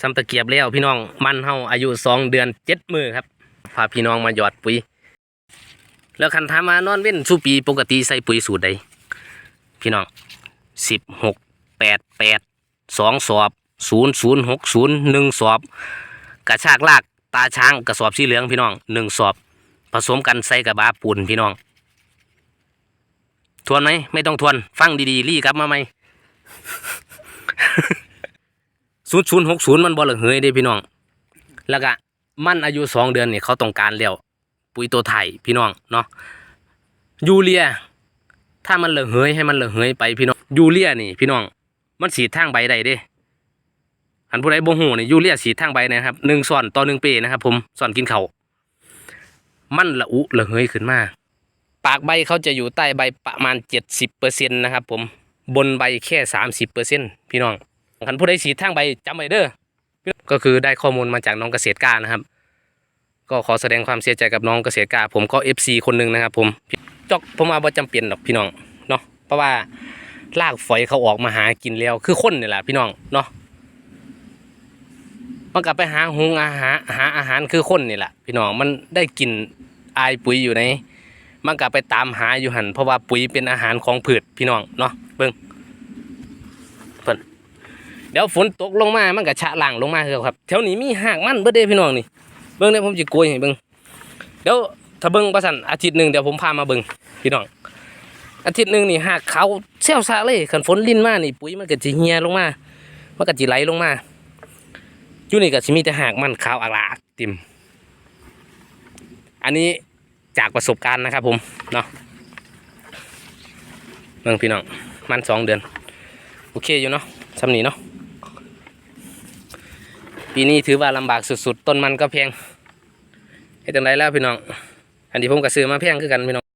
ซ้ำตะเกียบแล้วพี่น้องมันเฮาอายุสองเดือนเจ็ดมือครับพาพี่น้องมาหยอดปุ๋ย แล้วคันถามมานอนเว้นสู้ปีปกติใส่ปุ๋ยสูตรใดพี่น้องสิบหกแปดแปดสองสอบศูนย์ศูนย์หกศูนย์หนึ่งสอบ กระชากลากตาช้างกระสอบสีเหลืองพี่น้องหนึ่งสอบ ผสมกันใส่กับบาปูนพี่น้อง ทวนไหมไม่ต้องทวน ฟังดีๆรีกลับมาไหม ศูนย์ศูนย์หกศูนย์มันบ่เหลือเฮยเด้พี่น้อง แล้วก็มันอายุสองเดือนนี่เขาต้องการแล้วปุ๋ยตัวไทยพี่น้องเนาะยูเรีย ถ้ามันเหลือเฮยให้มันเหลือเฮยไปพี่น้องยูเรียนี่พี่น้อง มันสีทางใบใดเด้อันผู้ใดบ่ฮู้นี่ยูเรียสีทางใบนะครับหนึ่งส่อนต่อหนึ่งเปนะครับ ผมส่อนกินเขามันละอุละเฮยขึ้นมาปากใบเขาจะอยู่ใต้ใบประมาณเจ็ดสิบเปอร์เซ็นต์นะครับผมบนใบแค่สามสิบเปอร์เซ็นต์พี่น้อง คันผู้ใดสีทางใบจำไว้เด้อก็คือได้ข้อมูลมาจากน้องเกษตรกานะครับ ก็ขอแสดงความเสียใจกับน้องเกษตรกาผมก็เอฟซีคนหนึ่งนะครับ ผมจอกผมว่าบ่จำเป็นหรอกพี่น้องเนาะเพราะว่ารากฝอยเขาออกมาหากินแล้ว คือคนนี่แหละพี่น้องเนาะมันกลับไปหาหุงอาหารหาอาหารคือคนนี่แหละพี่น้องมันได้กินอายปุ๋ยอยู่ในมันกลับไปตามหาอยู่หันเพราะว่าปุ๋ยเป็นอาหารของพืชพี่น้องเนาะเบิ่ง เดี๋ยวฝนตกลงมามันก็ชะล่างลงมาคือครับแถวนี้มีหากมันเบิดเด้พี่น้องนี่เบิ่งเดี๋ยวผมจะโกยให้เบิ่งเดี๋ยวถ้าเบิ่งประสันอาทิตย์หนึ่งเดี๋ยวผมพามาเบิ่งพี่น้อง อาทิตย์หนึ่งนี่หากเขาเซี่ยวซาเลยคันฝนลิ้นมานี่ปุ๋ยมันก็จะเหี่ยลงมามันก็จะไหลลงมาอยู่นี่ก็สิมีแต่หากมันขาวอาลาติม อันนี้จากประสบการณ์นะครับผมเนาะเมืองพี่น้องมันสองเดือน โอเคอยู่เนาะสำนีเนาะ ปีนี้ถือว่าลำบากสุดๆ ต้นมันก็แพงให้ตังไรแล้วพี่น้อง อันนี้ผมก็ซื้อมาแพงคือกันพี่น้อง